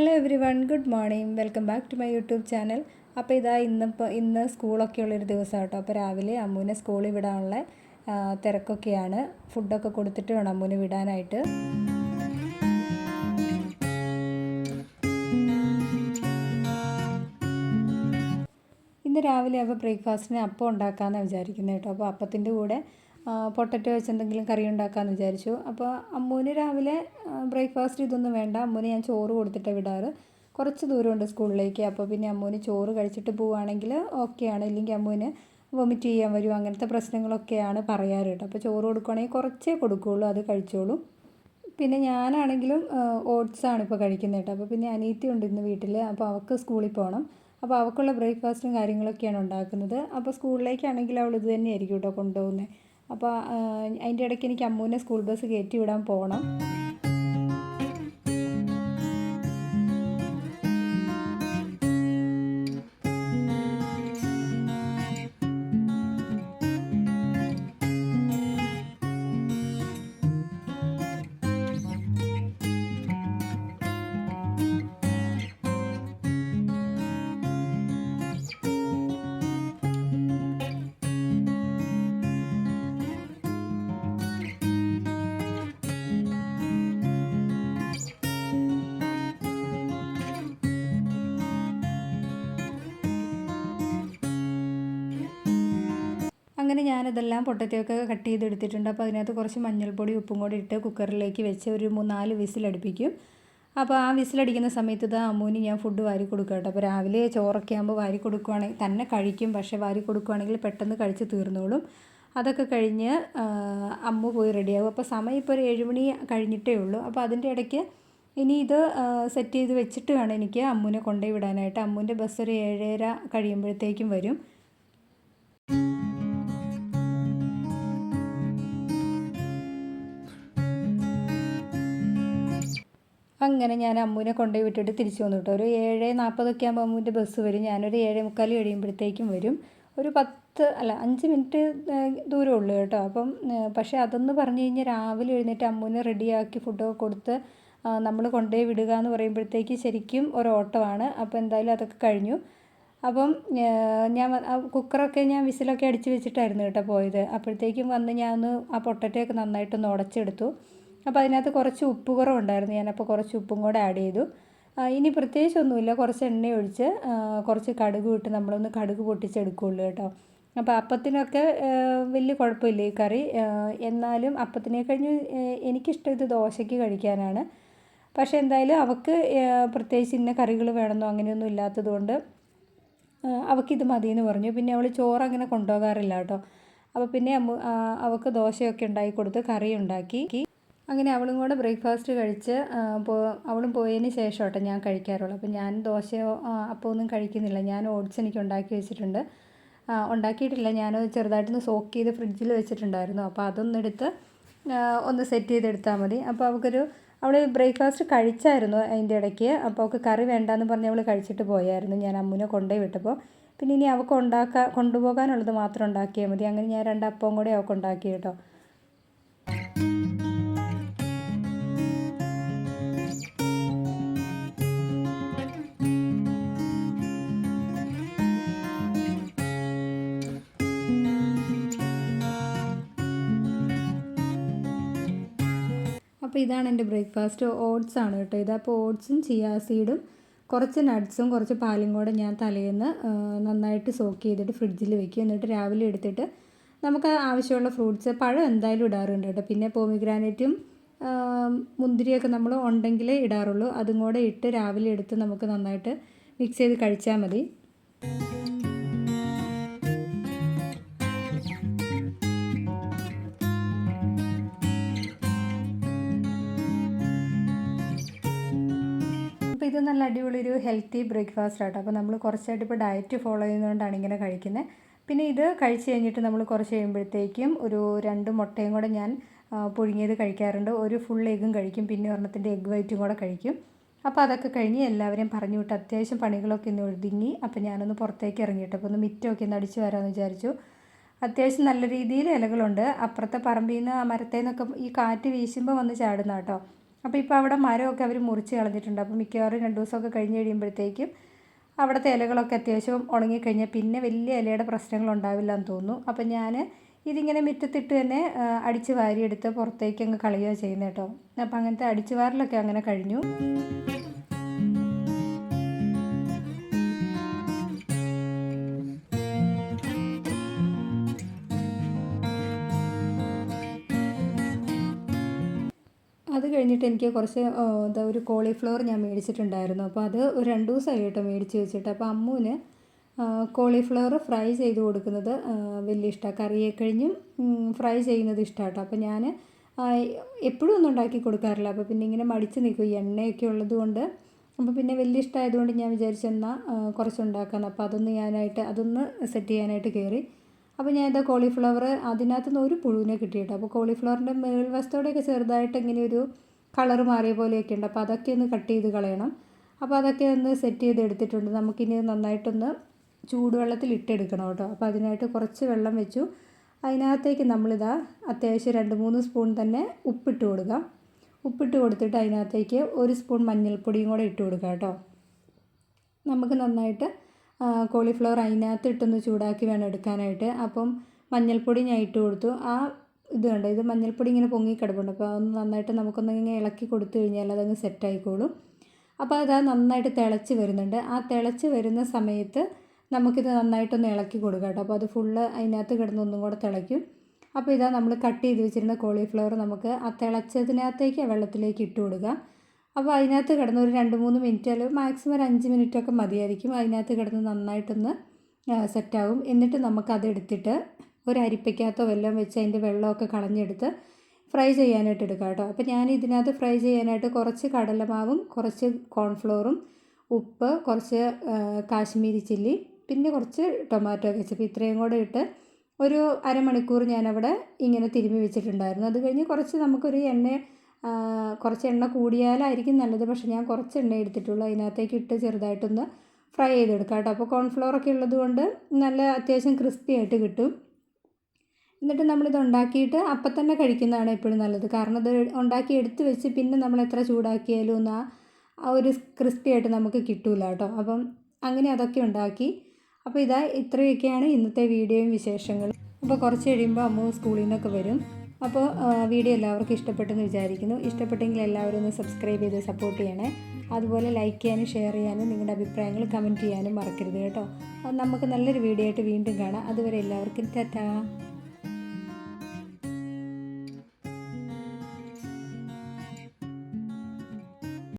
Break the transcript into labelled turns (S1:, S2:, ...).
S1: Hello everyone good morning welcome back to my YouTube channel അപ്പോൾ ഇതാ ഇന്നിപ്പോൾ ഇന്ന് സ്കൂളൊക്കെ ഉള്ളൊരു ദിവസം കേട്ടോ അപ്പോൾ രാവിലെ അമ്മൂനെ സ്കൂളിൽ വിടാനുള്ള തിരക്കൊക്കെയാണ്. ഫുഡൊക്കെ കൊടുത്തിട്ട് വേണം അമ്മൂനെ വിടാനായിട്ട്. ഇന്ന് രാവിലെ അപ്പോൾ ബ്രേക്ക്ഫാസ്റ്റിന് അപ്പം ഉണ്ടാക്കാമെന്ന് വിചാരിക്കുന്നത് കേട്ടോ. അപ്പോൾ അപ്പത്തിന്റെ കൂടെ പൊട്ടറ്റോ വെച്ച് എന്തെങ്കിലും കറി ഉണ്ടാക്കാമെന്ന് വിചാരിച്ചു. അപ്പോൾ അമ്മൂന് രാവിലെ ബ്രേക്ക്ഫാസ്റ്റ് ഇതൊന്നും വേണ്ട. അമ്മൂന് ഞാൻ ചോറ് കൊടുത്തിട്ട് വിടാറ്. കുറച്ച് ദൂരമുണ്ട് സ്കൂളിലേക്ക്. അപ്പോൾ പിന്നെ അമ്മൂന് ചോറ് കഴിച്ചിട്ട് പോവുകയാണെങ്കിൽ ഓക്കെയാണ് ഇല്ലെങ്കിൽ അമ്മൂന് വൊമിറ്റ് ചെയ്യാൻ വരും. അങ്ങനത്തെ പ്രശ്നങ്ങളൊക്കെയാണ് പറയാറ് കേട്ടോ. അപ്പോൾ ചോറ് കൊടുക്കുകയാണെങ്കിൽ കുറച്ചേ കൊടുക്കുകയുള്ളൂ അത് കഴിച്ചോളൂ. പിന്നെ ഞാനാണെങ്കിലും ഓട്സ് ആണ് ഇപ്പോൾ കഴിക്കുന്നത് കേട്ടോ. അപ്പോൾ പിന്നെ അനീത്തി ഉണ്ട് ഇന്ന് വീട്ടിൽ അപ്പോൾ അവൾക്ക് സ്കൂളിൽ പോകണം അപ്പോൾ അവൾക്കുള്ള ബ്രേക്ക്ഫാസ്റ്റും കാര്യങ്ങളൊക്കെയാണ് ഉണ്ടാക്കുന്നത്. അപ്പോൾ സ്കൂളിലേക്കാണെങ്കിൽ അവൾ ഇത് തന്നെയായിരിക്കും കേട്ടോ കൊണ്ടുപോകുന്നത് അപ്പോൾ അതിന്റെ ഇടയ്ക്ക് എനിക്ക് അമ്മൂനെ സ്കൂൾ ബസ് കയറ്റി വിടാൻ പോകണം അങ്ങനെ ഞാനിതെല്ലാം പൊട്ടറ്റയൊക്കെ കട്ട് ചെയ്തെടുത്തിട്ടുണ്ട് അപ്പോൾ അതിനകത്ത് കുറച്ച് മഞ്ഞൾപ്പൊടി ഉപ്പും കൂടി ഇട്ട് കുക്കറിലേക്ക് വെച്ച് ഒരു മൂന്നാൽ വിസിലടുപ്പിക്കും. അപ്പോൾ ആ വിസിലടിക്കുന്ന സമയത്ത് ഇത് അമ്മൂന് ഞാൻ ഫുഡ് വാരി കൊടുക്കുക കേട്ടോ. അപ്പോൾ രാവിലെ ചോറൊക്കെ ആകുമ്പോൾ വാരി കൊടുക്കുവാണെങ്കിൽ തന്നെ കഴിക്കും. പക്ഷേ വാരി കൊടുക്കുവാണെങ്കിൽ പെട്ടെന്ന് കഴിച്ച് തീർന്നോളും. അതൊക്കെ കഴിഞ്ഞ് അമ്മു പോയി റെഡിയാകും. അപ്പോൾ സമയം ഇപ്പോൾ ഒരു ഏഴുമണി കഴിഞ്ഞിട്ടേ ഉള്ളൂ. അപ്പോൾ അതിന്റെ ഇടയ്ക്ക് ഇനി ഇത് സെറ്റ് ചെയ്ത് വെച്ചിട്ട് വേണം എനിക്ക് അമ്മുവിനെ കൊണ്ടുപോയി വിടാനായിട്ട്. അമ്മുവിന്റെ ബസ് ഒരു ഏഴര കഴിയുമ്പോഴത്തേക്കും വരും. അങ്ങനെ ഞാൻ അമ്മുവിനെ കൊണ്ടുപോയി വിട്ടിട്ട് തിരിച്ചു വന്നു കേട്ടോ. ഒരു ഏഴ് നാൽപ്പതൊക്കെ ആകുമ്പോൾ അമ്മുവിന്റെ ബസ് വരും. ഞാനൊരു ഏഴ് മുക്കാൽ കഴിയുമ്പോഴത്തേക്കും വരും. ഒരു പത്ത് അല്ല അഞ്ച് മിനിറ്റ് ദൂരം ഉള്ളു കേട്ടോ. അപ്പം പക്ഷേ അതെന്ന് പറഞ്ഞു കഴിഞ്ഞാൽ രാവിലെ എഴുന്നേറ്റ് അമ്മുവിനെ റെഡിയാക്കി ഫുഡൊക്കെ കൊടുത്ത് നമ്മൾ കൊണ്ടുപോയി വിടുക എന്ന് പറയുമ്പോഴത്തേക്ക് ശരിക്കും ഒരു ഓട്ടമാണ്. അപ്പോൾ എന്തായാലും അതൊക്കെ കഴിഞ്ഞു. അപ്പം ഞാൻ കുക്കറൊക്കെ ഞാൻ വിസിലൊക്കെ അടിച്ച് വെച്ചിട്ടായിരുന്നു കേട്ടോ പോയത്. അപ്പോഴത്തേക്കും വന്ന് ഞാൻ ഒന്ന് ആ പൊട്ടറ്റയൊക്കെ നന്നായിട്ടൊന്ന് ഉടച്ചെടുത്തു. അപ്പോൾ അതിനകത്ത് കുറച്ച് ഉപ്പ് കുറവുണ്ടായിരുന്നു. ഞാനപ്പോൾ കുറച്ച് ഉപ്പും കൂടെ ആഡ് ചെയ്തു. ഇനി ഇനി പ്രത്യേകിച്ചൊന്നുമില്ല. കുറച്ച് എണ്ണ ഒഴിച്ച് കുറച്ച് കടുക് ഇട്ട് നമ്മളൊന്ന് കടുക് പൊട്ടിച്ചെടുക്കുള്ളൂ കേട്ടോ. അപ്പോൾ അപ്പത്തിനൊക്കെ വലിയ കുഴപ്പമില്ല ഈ കറി. എന്നാലും അപ്പത്തിനെ കഴിഞ്ഞ് എനിക്കിഷ്ടം ഇത് ദോശയ്ക്ക് കഴിക്കാനാണ്. പക്ഷേ എന്തായാലും അവൾക്ക് പ്രത്യേകിച്ച് ഇന്ന കറികൾ വേണമെന്നോ അങ്ങനെയൊന്നും ഇല്ലാത്തതുകൊണ്ട് അവൾക്കിത് മതിയെന്ന് പറഞ്ഞു. പിന്നെ അവൾ ചോറ് അങ്ങനെ കൊണ്ടുപോകാറില്ല കേട്ടോ. അപ്പോൾ പിന്നെ അവൾക്ക് ദോശയൊക്കെ ഉണ്ടാക്കി കൊടുത്ത് കറി ഉണ്ടാക്കി അങ്ങനെ അവളും കൂടെ ബ്രേക്ക്ഫാസ്റ്റ് കഴിച്ച് പോ അവളും പോയതിന് ശേഷം കേട്ടോ ഞാൻ കഴിക്കാറുള്ളൂ. അപ്പോൾ ഞാൻ ദോശയോ അപ്പോൾ ഒന്നും കഴിക്കുന്നില്ല. ഞാൻ ഓട്സ് എനിക്ക് ഉണ്ടാക്കി വെച്ചിട്ടുണ്ട്. ഉണ്ടാക്കിയിട്ടില്ല. ഞാൻ ചെറുതായിട്ടൊന്ന് സോക്ക് ചെയ്ത് ഫ്രിഡ്ജിൽ വെച്ചിട്ടുണ്ടായിരുന്നു. അപ്പോൾ അതൊന്നെടുത്ത് ഒന്ന് സെറ്റ് ചെയ്തെടുത്താൽ മതി. അപ്പോൾ അവൾക്കൊരു അവൾ ബ്രേക്ക്ഫാസ്റ്റ് കഴിച്ചായിരുന്നു അതിന്റെ ഇടയ്ക്ക്. അപ്പോൾ അവൾക്ക് കറി വേണ്ടാന്ന് പറഞ്ഞ് അവൾ കഴിച്ചിട്ട് പോയായിരുന്നു. ഞാൻ അമ്മുനെ കൊണ്ടുപോയി വിട്ടപ്പോൾ പിന്നെ ഇനി അവൾക്ക് ഉണ്ടാക്കാൻ കൊണ്ടുപോകാനുള്ളത് മാത്രം ഉണ്ടാക്കിയാൽ മതി. അങ്ങനെ ഞാൻ രണ്ട് അപ്പവും കൂടെ അവൾക്ക് ഉണ്ടാക്കി കേട്ടോ. അപ്പോൾ ഇതാണ് എന്റെ ബ്രേക്ക്ഫാസ്റ്റ്. ഓട്സ് ആണ് കേട്ടോ ഇതപ്പോൾ ഓട്സും ചിയാ സീഡും കുറച്ച് നട്ട്സും കുറച്ച് പാലും കൂടെ ഞാൻ തലേന്ന് നന്നായിട്ട് സോക്ക് ചെയ്തിട്ട് ഫ്രിഡ്ജിൽ വെക്കും. എന്നിട്ട് രാവിലെ എടുത്തിട്ട് നമുക്ക് ആവശ്യമുള്ള ഫ്രൂട്ട്സ് പഴം എന്തായാലും ഇടാറുണ്ട് കേട്ടോ. പിന്നെ പോമിഗ്രാനൈറ്റും മുന്തിരിയൊക്കെ നമ്മൾ ഉണ്ടെങ്കിലേ ഇടാറുള്ളൂ. അതും കൂടെ ഇട്ട് രാവിലെ എടുത്ത് നമുക്ക് നന്നായിട്ട് മിക്സ് ചെയ്ത് കഴിച്ചാൽ മതി. ഇത് നല്ല അടിപൊളി ഒരു ഹെൽത്തി ബ്രേക്ക്ഫാസ്റ്റ് ആട്ടോ. അപ്പോൾ നമ്മൾ കുറച്ചായിട്ട് ഇപ്പോൾ ഡയറ്റ് ഫോളോ ചെയ്യുന്നതുകൊണ്ടാണ് ഇങ്ങനെ കഴിക്കുന്നത് പിന്നെ ഇത് കഴിച്ച് കഴിഞ്ഞിട്ട് നമ്മൾ കുറച്ച് കഴിയുമ്പോഴത്തേക്കും ഒരു രണ്ട് മുട്ടയും കൂടെ ഞാൻ പുഴുങ്ങിയത് കഴിക്കാറുണ്ട്. ഒരു ഫുൾ എഗ്ഗും കഴിക്കും. പിന്നെ ഒരെണ്ണത്തിന്റെ എഗ്ഗ് വൈറ്റും കൂടെ കഴിക്കും. അപ്പോൾ അതൊക്കെ കഴിഞ്ഞ് എല്ലാവരെയും പറഞ്ഞു വിട്ട് അത്യാവശ്യം പണികളൊക്കെ ഒന്ന് ഒതുങ്ങി. അപ്പോൾ ഞാനൊന്ന് പുറത്തേക്ക് ഇറങ്ങിയിട്ട് അപ്പോൾ ഒന്ന് മിറ്റമൊക്കെ ഒന്ന് അടിച്ച് വരാമെന്ന് വിചാരിച്ചു. അത്യാവശ്യം നല്ല രീതിയിൽ ഇലകളുണ്ട്. അപ്പുറത്തെ പറമ്പിൽ നിന്ന് ആ മരത്തേന്നൊക്കെ ഈ കാറ്റ് വീശുമ്പോൾ വന്ന് ചാടുന്ന കേട്ടോ അപ്പോൾ ഇപ്പോൾ അവിടെ മരമൊക്കെ അവർ മുറിച്ച് കളഞ്ഞിട്ടുണ്ട്. അപ്പോൾ മിക്കവാറും രണ്ട് ദിവസമൊക്കെ കഴിഞ്ഞ് കഴിയുമ്പോഴത്തേക്കും അവിടുത്തെ ഇലകളൊക്കെ അത്യാവശ്യം ഉണങ്ങിക്കഴിഞ്ഞാൽ പിന്നെ വലിയ ഇലയുടെ പ്രശ്നങ്ങൾ ഉണ്ടാവില്ല എന്ന് തോന്നുന്നു. അപ്പം ഞാൻ ഇതിങ്ങനെ മുറ്റത്തിട്ട് തന്നെ അടിച്ച് വാരിയെടുത്ത് പുറത്തേക്ക് അങ്ങ് കളയുക ചെയ്യുന്നത് കേട്ടോ അപ്പം അങ്ങനത്തെ അടിച്ചു വാരലൊക്കെ അങ്ങനെ കഴിഞ്ഞു. അത് കഴിഞ്ഞിട്ട് എനിക്ക് കുറച്ച് എന്താ ഒരു കോളിഫ്ലവർ ഞാൻ മേടിച്ചിട്ടുണ്ടായിരുന്നു. അപ്പോൾ അത് ഒരു രണ്ട് ദിവസമായി കേട്ടോ മേടിച്ച് വെച്ചിട്ട്. അപ്പോൾ അമ്മുവിന് കോളിഫ്ലവർ ഫ്രൈ ചെയ്ത് കൊടുക്കുന്നത് വലിയ ഇഷ്ടമാണ് കറിയെ കഴിഞ്ഞും ഫ്രൈ ചെയ്യുന്നത് ഇഷ്ടമാണ് കേട്ടോ അപ്പോൾ ഞാൻ എപ്പോഴും ഒന്നും ഉണ്ടാക്കി കൊടുക്കാറില്ല. അപ്പോൾ പിന്നെ ഇങ്ങനെ മടിച്ച് നിൽക്കും ഈ എണ്ണയൊക്കെ ഉള്ളത് കൊണ്ട്. അപ്പോൾ പിന്നെ വലിയ ഇഷ്ടമായതുകൊണ്ട് ഞാൻ വിചാരിച്ചെന്നാൽ കുറച്ചുണ്ടാക്കാമെന്ന് അപ്പോൾ അതൊന്ന് ഞാനായിട്ട് അതൊന്ന് സെറ്റ് ചെയ്യാനായിട്ട് കയറി അപ്പോൾ ഞാൻ ഇതാ കോളിഫ്ലവർ അതിനകത്ത് നിന്ന് ഒരു പുഴുവിനെ കിട്ടിയിട്ടോ? അപ്പോൾ കോളിഫ്ലവറിന്റെ മേൽവശത്തോടെയൊക്കെ ചെറുതായിട്ട് ഇങ്ങനെ ഒരു കളർ മാറിയ പോലെയൊക്കെ ഉണ്ട്. അപ്പോൾ അതൊക്കെ ഒന്ന് കട്ട് ചെയ്ത് കളയണം. അപ്പോൾ അതൊക്കെ ഒന്ന് സെറ്റ് ചെയ്ത് എടുത്തിട്ടുണ്ട്. നമുക്കിനി നന്നായിട്ടൊന്ന് ചൂടുവെള്ളത്തിൽ ഇട്ടെടുക്കണം കേട്ടോ. അപ്പോൾ അതിനായിട്ട് കുറച്ച് വെള്ളം വെച്ചു. അതിനകത്തേക്ക് നമ്മളിതാ അത്യാവശ്യം രണ്ട് മൂന്ന് സ്പൂൺ തന്നെ ഉപ്പിട്ട് കൊടുക്കുക ഉപ്പിട്ട് കൊടുത്തിട്ട് അതിനകത്തേക്ക് ഒരു സ്പൂൺ മഞ്ഞൾപ്പൊടിയും കൂടെ ഇട്ട് കൊടുക്കുക കേട്ടോ. നമുക്ക് നന്നായിട്ട് കോളിഫ്ലവർ അതിനകത്ത് ഇട്ടൊന്ന് ചൂടാക്കി വേണം എടുക്കാനായിട്ട്. അപ്പം മഞ്ഞൾപ്പൊടി ഞാൻ ഇട്ട് കൊടുത്തു. ആ ഇത് കണ്ടോ? ഇത് മഞ്ഞൾപ്പൊടി ഇങ്ങനെ പൊങ്ങി കിടപ്പുണ്ട്. അപ്പോൾ അതൊന്ന് നന്നായിട്ട് നമുക്കൊന്ന് ഇങ്ങനെ ഇളക്കി കൊടുത്തു കഴിഞ്ഞാൽ അതങ്ങ് സെറ്റ് ആയിക്കോളും. അപ്പോൾ അത് നന്നായിട്ട് തിളച്ച് വരുന്നുണ്ട്. ആ തിളച്ച് വരുന്ന സമയത്ത് നമുക്കിത് നന്നായിട്ടൊന്ന് ഇളക്കി കൊടുക്കാം കേട്ടോ. അപ്പോൾ അത് ഫുള്ള് അതിനകത്ത് കിടന്ന് ഒന്നും കൂടെ തിളയ്ക്കും. അപ്പോൾ ഇതാ നമ്മൾ കട്ട് ചെയ്ത് വെച്ചിരുന്ന കോളിഫ്ലവർ നമുക്ക് ആ തിളച്ചതിനകത്തേക്ക് വെള്ളത്തിലേക്ക് ഇട്ട് കൊടുക്കാം. അപ്പോൾ അതിനകത്ത് കിടന്ന് ഒരു രണ്ട് മൂന്ന് മിനിറ്റ് അല്ലെങ്കിൽ മാക്സിമം ഒരു അഞ്ച് മിനിറ്റൊക്കെ മതിയായിരിക്കും. അതിനകത്ത് കിടന്ന് നന്നായിട്ടൊന്ന് സെറ്റാവും എന്നിട്ട് നമുക്കതെടുത്തിട്ട് ഒരു അരിപ്പയ്ക്കകത്തോ വെല്ലം വെച്ച് അതിന്റെ വെള്ളമൊക്കെ കളഞ്ഞെടുത്ത് ഫ്രൈ ചെയ്യാനായിട്ട് എടുക്കാം കേട്ടോ. അപ്പോൾ ഞാൻ ഇതിനകത്ത് ഫ്രൈ ചെയ്യാനായിട്ട് കുറച്ച് കടലമാവും കുറച്ച് കോൺഫ്ലോറും ഉപ്പ് കുറച്ച് കാശ്മീരി ചില്ലി പിന്നെ കുറച്ച് ടൊമാറ്റോ കെച്ചപ്പ് ഇത്രയും കൂടെ ഇട്ട് ഒരു അരമണിക്കൂർ ഞാനവിടെ ഇങ്ങനെ തിരുമ്മി വെച്ചിട്ടുണ്ടായിരുന്നു. അത് കഴിഞ്ഞ് കുറച്ച് നമുക്കൊരു എണ്ണ കുറച്ച് എണ്ണ കൂടിയാലായിരിക്കും നല്ലത്. പക്ഷെ ഞാൻ കുറച്ച് എണ്ണ എടുത്തിട്ടുള്ളൂ. അതിനകത്തേക്ക് ഇട്ട് ചെറുതായിട്ടൊന്ന് ഫ്രൈ ചെയ്തെടുക്കാം കേട്ടോ. അപ്പോൾ കോൺഫ്ലവർ ഒക്കെ ഉള്ളത് കൊണ്ട് നല്ല അത്യാവശ്യം ക്രിസ്പി ആയിട്ട് കിട്ടും. എന്നിട്ട് നമ്മളിത് ഉണ്ടാക്കിയിട്ട് അപ്പം തന്നെ കഴിക്കുന്നതാണ് എപ്പോഴും നല്ലത്. കാരണം ഇത് ഉണ്ടാക്കി എടുത്ത് വെച്ച് പിന്നെ നമ്മൾ എത്ര ചൂടാക്കിയാലും ഒന്ന് ആ ഒരു ക്രിസ്പി ആയിട്ട് നമുക്ക് കിട്ടൂല കേട്ടോ. അപ്പം അങ്ങനെ അതൊക്കെ ഉണ്ടാക്കി. അപ്പോൾ ഇതാ ഇത്രയൊക്കെയാണ് ഇന്നത്തെ വീഡിയോയും വിശേഷങ്ങളും. അപ്പോൾ കുറച്ച് കഴിയുമ്പോൾ അമ്മ സ്കൂളിൽ നിന്നൊക്കെ വരും. അപ്പോൾ വീഡിയോ എല്ലാവർക്കും ഇഷ്ടപ്പെട്ടെന്ന് വിചാരിക്കുന്നു. ഇഷ്ടപ്പെട്ടെങ്കിൽ എല്ലാവരും ഒന്ന് സബ്സ്ക്രൈബ് ചെയ്ത് സപ്പോർട്ട് ചെയ്യണേ. അതുപോലെ ലൈക്ക് ചെയ്യാനും ഷെയർ ചെയ്യാനും നിങ്ങളുടെ അഭിപ്രായങ്ങൾ കമന്റ് ചെയ്യാനും മറക്കരുത് കേട്ടോ. നമുക്ക് നല്ലൊരു വീഡിയോ ആയിട്ട് വീണ്ടും കാണാം. അതുവരെ എല്ലാവർക്കും ടാറ്റാ.